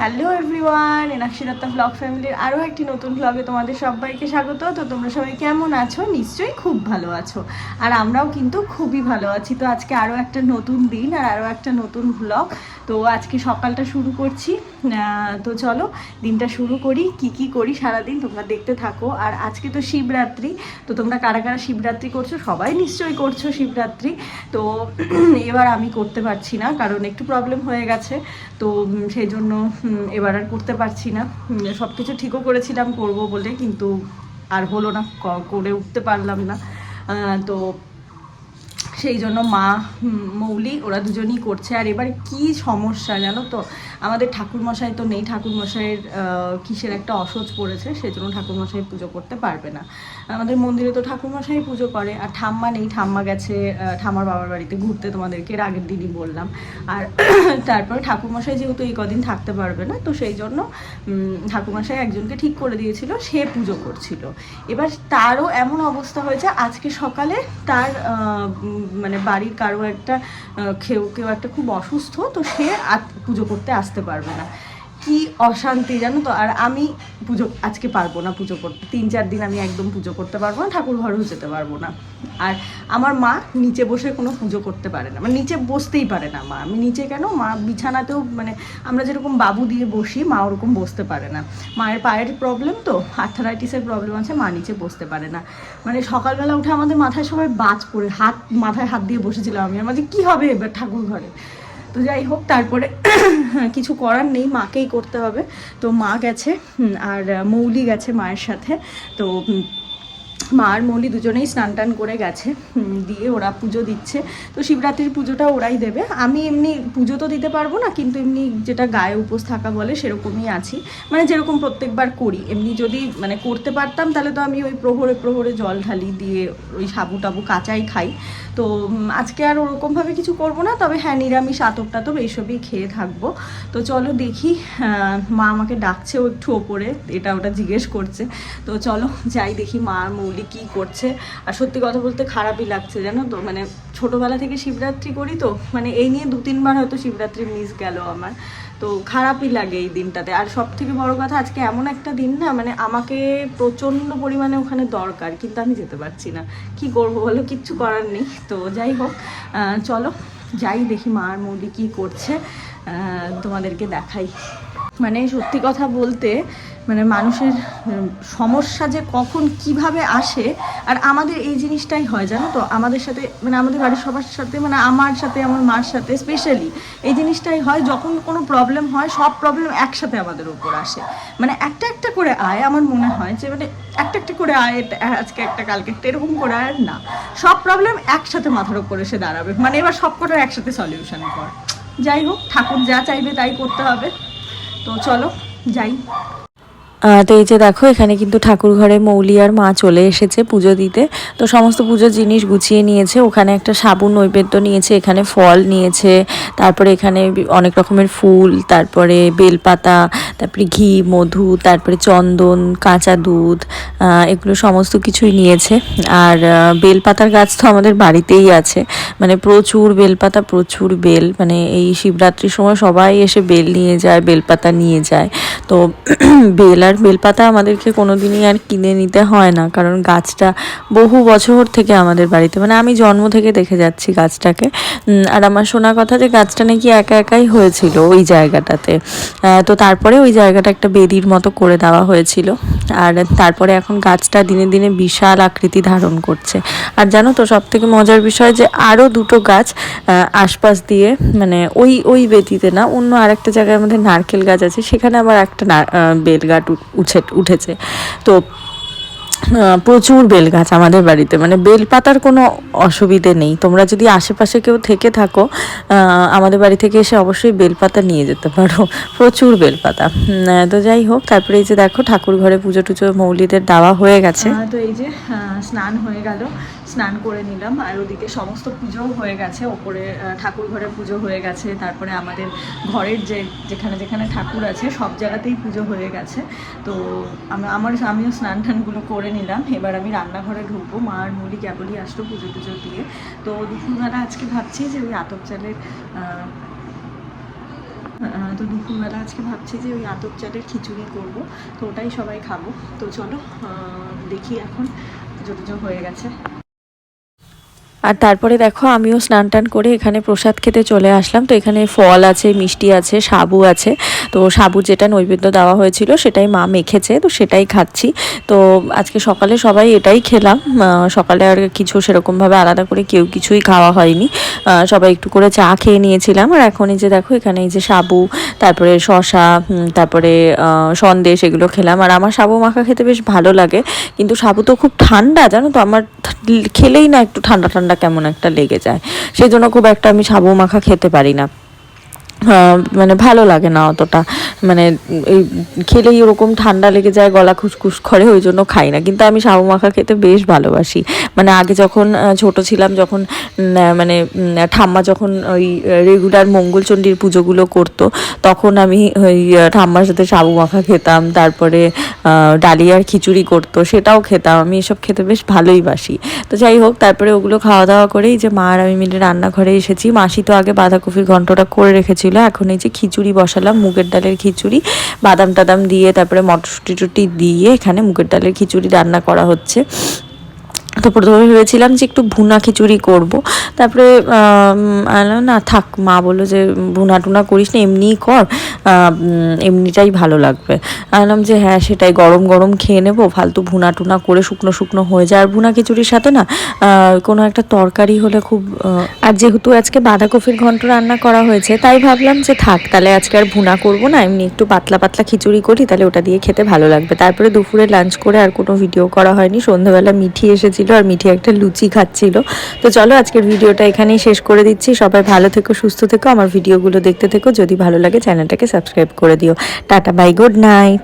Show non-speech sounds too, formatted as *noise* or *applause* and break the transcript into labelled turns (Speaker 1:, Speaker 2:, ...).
Speaker 1: Hello everyone এনাক্ষিদত্তা blog ফ্যামিলির আরও একটি নতুন ব্লগে তোমাদের সবাইকে স্বাগত। তো তোমরা সবাই কেমন আছো? নিশ্চয়ই খুব ভালো আছো। আর আমরাও কিন্তু খুবই ভালো আছি। তো আজকে আরও একটা নতুন দিন আর আরও একটা নতুন ব্লগ তো আজকে সকালটা শুরু করছি। তো চলো, দিনটা শুরু করি। কি কি করি সারাদিন তোমরা দেখতে থাকো। আর আজকে তো শিবরাত্রি, তো তোমরা কারা কারা শিবরাত্রি করছ সবাই নিশ্চয়ই করছ শিবরাত্রি। তো *clears throat* এবার আমি করতে পারছি না, কারণ একটু প্রবলেম হয়ে গেছে। তো সেই জন্য এবার আর করতে পারছি না। সব কিছু ঠিকও করেছিলাম, করব বলে, কিন্তু আর হলো না করে উঠতে পারলাম না। তো সেই জন্য মা মৌলি ওরা দুজনই করছে। আর এবার কি সমস্যা জানো তো? আমাদের ঠাকুরমশাই তো নেই ঠাকুরমশাইয়ের কিসের একটা অসহ্য পড়েছে সেই জন্য ঠাকুরমশাই পুজো করতে পারবে না। আমাদের মন্দিরে তো ঠাকুরমশাই পুজো করে আর ঠাম্মা নেই ঠাম্মা গেছে ঠাম্মার বাবার বাড়িতে ঘুরতে তোমাদেরকে এর আগের দিনই বললাম। আর *clears throat* তারপরে ঠাকুরমশাই যেহেতু এই কদিন থাকতে পারবে না তো সেই জন্য ঠাকুরমশাই একজনকে ঠিক করে দিয়েছিল সে পুজো করছিল। এবার তারও এমন অবস্থা হয়েছে আজকে সকালে তার মানে বাড়ির কারও একটা আহ, কেউ একটা খুব অসুস্থ তো সে পুজো করতে আসতে পারবে না। কি অশান্তি জানো তো? আর আমি পুজো, আজকে পারব না পুজো করতে। তিন, চার দিন আমি একদম পুজো করতে পারব না, ঠাকুর ঘরেও যেতে পারব না। আর আমার মা নিচে বসে কোনো পুজো করতে পারে না। মানে নিচে বসতেই পারে না মা। আমি নিচে কেন? মা বিছানাতেও মানে আমরা যেরকম বাবু দিয়ে বসি, মা ওরকম বসতে পারে না। মায়ের পায়ের প্রবলেম তো আর্থারাইটিসের প্রবলেম আছে, মা নিচে বসতে পারে না। মানে সকালবেলা উঠে আমাদের মাথায় সবাই বাজ পড়ে, হাত, মাথায় হাত দিয়ে বসেছিলাম আমি। আমার যে কী হবে এবার ঠাকুর ঘরে? তো যাই হোক, তারপরে *coughs* কিছু করার নেই, মাকেই করতে হবে। তো মা গেছে আর মৌলি গেছে মায়ের সাথে। তো মা আর মৌলি দুজনেই স্নান টান করে গেছে দিয়ে ওরা পুজো দিচ্ছে। তো শিবরাত্রির পুজোটা ওরাই দেবে। আমি এমনি পুজো তো দিতে পারব না, কিন্তু এমনি যেটা গায়ে উপোস থাকা বলে সেরকমই আছি। মানে যেরকম প্রত্যেকবার করি, এমনি যদি মানে করতে পারতাম তাহলে তো আমি ওই প্রহরে প্রহরে জল ঢালি দিয়ে ওই সাবু টাবু কাঁচাই খাই। তো আজকে আর ওরকমভাবে কিছু করব না, তবে হ্যাঁ নিরামিষ আতপ টাতপ এইসবই খেয়ে থাকব। তো চলো দেখি মা আমাকে ডাকছেও একটু ওপরে, এটা ওটা জিজ্ঞেস করছে। তো চলো যাই দেখি মা আর মৌলি কী করছে? আর সত্যি কথা বলতে খারাপই লাগছে, জানো তো? মানে ছোটোবেলা থেকে শিবরাত্রি করি তো মানে এই নিয়ে দু, তিনবার হয়তো শিবরাত্রি মিস গেল আমার। তো খারাপই লাগে এই দিনটাতে। আর সব থেকে বড় কথা, আজকে এমন একটা দিন না মানে আমাকে প্রচণ্ড পরিমাণে ওখানে দরকার, কিন্তু আমি যেতে পারছি না। কি করব বলো? কিচ্ছু করার নেই। তো যাই হোক চলো, যাই দেখি মা আর মৌলি কী করছে তোমাদেরকে দেখাই। মানে সত্যি কথা বলতে মানে মানুষের সমস্যা যে কখন কীভাবে আসে, আর আমাদের এই জিনিসটাই হয়, জানো তো? আমাদের সাথে মানে আমাদের বাড়ির সবার সাথে মানে আমার সাথে, আমার মার সাথে স্পেশালি এই জিনিসটাই হয়, যখন কোনো প্রবলেম হয়, সব প্রবলেম একসাথে আমাদের উপর আসে। মানে একটা একটা করে আয়, আমার মনে হয় যে মানে একটা একটা করে আয় আজকে একটা, কালকে একটা, এরকম করে আয় না। সব প্রবলেম একসাথে মাথার উপর এসে দাঁড়াবে। মানে এবার সব কটা একসাথে সলিউশন কর। যাই হোক, ঠাকুর যা চাইবে তাই করতে হবে। তো চলো, যাই।
Speaker 2: তো এই যে দেখো, এখানে কিন্তু ঠাকুর ঘরে মৌলি আর মা চলে এসেছে পুজো দিতে। তো সমস্ত পুজোর জিনিস গুছিয়ে নিয়েছে। ওখানে একটা সাবুন নৈবেদ্য নিয়েছে, এখানে ফল নিয়েছে, তারপরে এখানে অনেক রকমের ফুল, তারপরে বেলপাতা, তারপরে ঘি, মধু, তারপরে চন্দন, কাঁচা দুধ এগুলো সমস্ত কিছুই নিয়েছে। আর বেলপাতার গাছ তো আমাদের বাড়িতেই আছে। মানে প্রচুর বেলপাতা, প্রচুর বেল। মানে এই শিবরাত্রির সময় সবাই এসে বেল নিয়ে যায়, বেলপাতা নিয়ে যায়। তো *clears throat* বেল আর বেলপাতা আমাদেরকে কোনোদিনই আর কিনে নিতে হয় না, কারণ গাছটা বহু বছর থেকে আমাদের বাড়িতে মানে আমি জন্ম থেকে দেখে যাচ্ছি গাছটাকে। আর আমার শোনা কথা যে গাছটা নাকি একা একাই হয়েছিল ওই জায়গাটাতে। তো তারপরে ওই জায়গাটা একটা বেদির মতো করে দেওয়া হয়েছিল। আর তারপরে এখন গাছটা দিনে দিনে বিশাল আকৃতি ধারণ করছে। আর জানো তো সব থেকে মজার বিষয় যে আরও দুটো গাছ আশপাশ দিয়ে মানে ওই ওই বেদিতে না, অন্য আরেকটা জায়গায় আমাদের নারকেল গাছ আছে, সেখানে আবার একটা বেল গাছ উঠ- উঠে উঠেছে। তো প্রচুর বেল গাছ আমাদের বাড়িতে। মানে বেল পাতার কোনো অসুবিধে নেই। তোমরা যদি আশেপাশে কেউ থেকে থাকো আমাদের বাড়ি থেকে এসে অবশ্যই বেলপাতা নিয়ে যেতে পারো। প্রচুর বেলপাতা। উম, আহ, তো যাই হোক তারপরে এই যে দেখো ঠাকুর ঘরে পুজো টুজো মৌলিদের দেওয়া হয়ে গেছে।
Speaker 1: তো এই যে স্নান হয়ে গেল। স্নান করে নিলাম। আর ওদিকে সমস্ত পুজোও হয়ে গেছে। ওপরে ঠাকুর ঘরে পুজো হয়ে গেছে। তারপরে আমাদের ঘরের যে যেখানে যেখানে ঠাকুর আছে সব জায়গাতেই পুজো হয়ে গেছে। তো আমি আমার আমিও স্নান টানগুলো করে নিলাম। এবার আমি রান্নাঘরে ঢুকবো। মা আর মুলি কেবলই আসলো পুজো টুজো দিয়ে তো দুপুরবেলা আজকে ভাবছি যে ওই আতপ চালের তো দুপুরবেলা আজকে ভাবছি যে ওই আতপ চালের খিচুড়ি করব। তো ওটাই সবাই খাব। তো চলো দেখি এখন টুজো হয়ে গেছে।
Speaker 2: আর তারপরে দেখো, আমিও স্নান টান করে এখানে প্রসাদ খেতে চলে আসলাম। তো এখানে ফল আছে, মিষ্টি আছে, সাবু আছে। তো সাবু যেটা নৈবেদ্য দেওয়া হয়েছিল সেটাই মা মেখেছে, তো সেটাই খাচ্ছি। তো আজকে সকালে সবাই এটাই খেলাম সকালে আর কিছু সেরকমভাবে আলাদা করে কেউ কিছুই খাওয়া হয়নি। সবাই একটু করে চা খেয়ে নিয়েছিলাম আর এখন এই যে দেখো এখানে এই যে সাবু, তারপরে শশা তারপরে সন্দেশ এগুলো খেলাম। আর আমার সাবু মাখা খেতে বেশ ভালো লাগে, কিন্তু সাবু তো খুব ঠান্ডা, জানো তো? আমার খেলেই না একটু ঠান্ডা ঠান্ডা কেমন একটা লেগে যায়। সেই জন্য খুব একটা আমি সাবু মাখা খেতে পারি না। মানে ভালো লাগে না অতটা। মানে এই খেলেই ওরকম ঠান্ডা লেগে যায়, গলা খুসখুস করে, ওই জন্য খাই না। কিন্তু আমি সাবু মাখা খেতে বেশ ভালোবাসি। মানে আগে যখন ছোট ছিলাম, যখন মানে ঠাম্মা যখন ওই রেগুলার মঙ্গলচণ্ডীর পুজোগুলো করতো, তখন আমি ওই ঠাম্মার সাথে সাবু মাখা খেতাম। তারপরে ডালিয়ার খিচুড়ি করতো, সেটাও খেতাম। আমি এসব খেতে বেশ ভালোই বাসি। তো যাই হোক, তারপরে ওগুলো খাওয়া দাওয়া করেই যে মা আর আমি মিলে রান্নাঘরে এসেছি। মাসি তো আগে বাঁধাকপির ঘন্টটা করে রেখেছিল। এখন এই যে খিচুড়ি বসালাম, মুগের ডালের খিচুড়ি, বাদাম টাদাম দিয়ে, তারপরে মটরশুটি টুটি দিয়ে এখানে মুগের ডালের খিচুড়ি রান্না করা হচ্ছে। তো প্রথমে ভেবেছিলাম যে একটু ভুনা খিচুড়ি করব। তারপরে না থাক, মা বলল যে, ভুনা টুনা করিস না, এমনিই কর এমনিটাই ভালো লাগবে। আনলাম যে হ্যাঁ সেটাই, গরম গরম খেয়ে নেব, ফালতু ভুনা টুনা করে শুকনো শুকনো হয়ে যায়। আর ভুনা খিচুড়ির সাথে না কোনো একটা তরকারি হলে খুব আর যেহেতু আজকে বাঁধাকপির ঘন্ট রান্না করা হয়েছে, তাই ভাবলাম যে, থাক, তাহলে আজকে আর ভুনা করব না, এমনি একটু পাতলা পাতলা খিচুড়ি করি, তাহলে ওটা দিয়ে খেতে ভালো লাগবে। তারপরে দুপুরে লাঞ্চ করে আর কোনো ভিডিও করা হয়নি, সন্ধ্যাবেলা মিঠি এসেছিল আর মিঠে একটা লুচি খাচ্ছিল। তো চলো আজকের ভিডিওটা এখানেই শেষ করে দিচ্ছি। সবাই ভালো থেকো, সুস্থ থেকো, আমার ভিডিওগুলো দেখতে থেকো। যদি ভালো লাগে চ্যানেলটাকে সাবস্ক্রাইব করে দিও। Tata bye good night